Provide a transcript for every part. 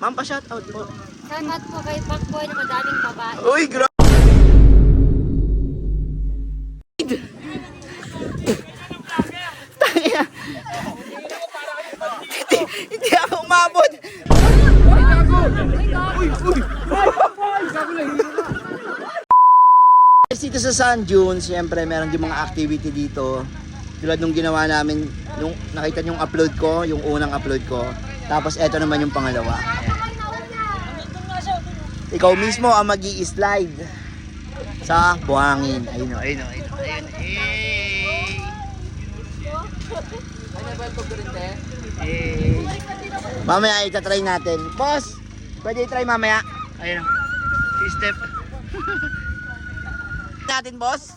Ma'am, pa-shoutout po. Salamat po kay Pacboy na madaming babae. Uy, gra... Tangina. Hindi, ako umabot. Dito sa San June, siyempre meron din mga activity dito. Tulad nung ginawa namin, nung nakita yung upload ko, yung unang upload ko. Tapos eto naman yung pangalawa. Ikaw mismo ang mag slide sa buhangin. Ayun o, ayun o, ayun o, ayun o. Hey. Mamaya itatry natin. Boss, pwede i-try mamaya. Ayun o. Step. natin, boss.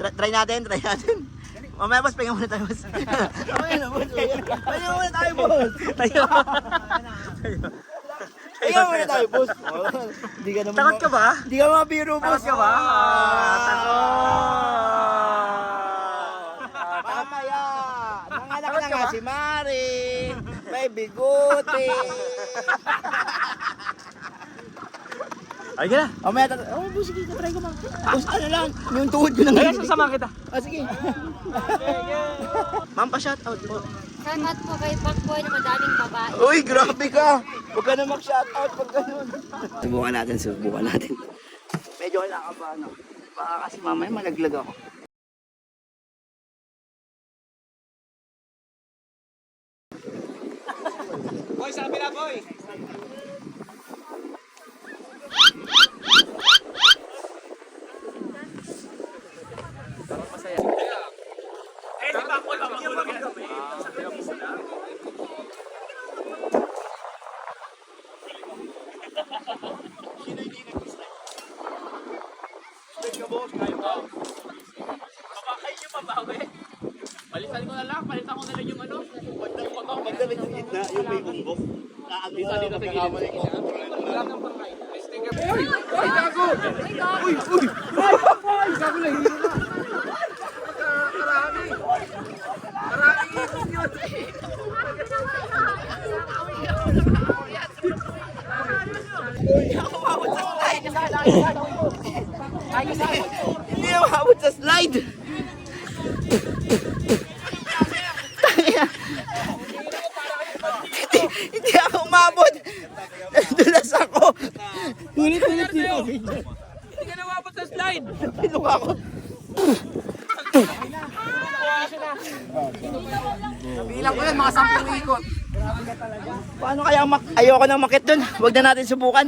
Try, try natin, try natin. Mamaya, boss, pahinga muna tayo, boss. Mamaya na, boss. Pahinga muna tayo, boss. Pahinga Pahinga muna tayo, boss. Hindi ka naman... Takot ka ba? Hindi ka mabiro, boss. Takot ka ba? Takot. Mamaya. Nanganak na nga si Mari. May bigote. Ay, ka na. Mamaya, tat- oh, boss, sige, try ko, ma'am. Boss, ano lang, yung tuhod ko lang. Kaya sasama kita. Ah, sige. Ma'am, pa-shoutout po. Salamat po kay Pacboy na madaming babae. Uy, grabe ka! Huwag ka na mag-shoutout pag ganun. Subukan natin, subukan natin. Medyo wala ka ba, ano? Baka kasi mamaya malaglag ako. Boy, sabi na, boy. Palitan ko na lang, palitan ko na lang yung ano. Pagdalit yung gitna, yung may bumbok. Dito, dito, pagkakamali ko. Hindi na umabot sa slide. Hindi, ako umabot. Nadulas ako. Ulit-ulit dito. Hindi ka nawabot sa slide. Pinuk ako. Bilang ko yan, mga sampung ikot. Paano kaya mak ayoko nang makit dun? Huwag na natin subukan.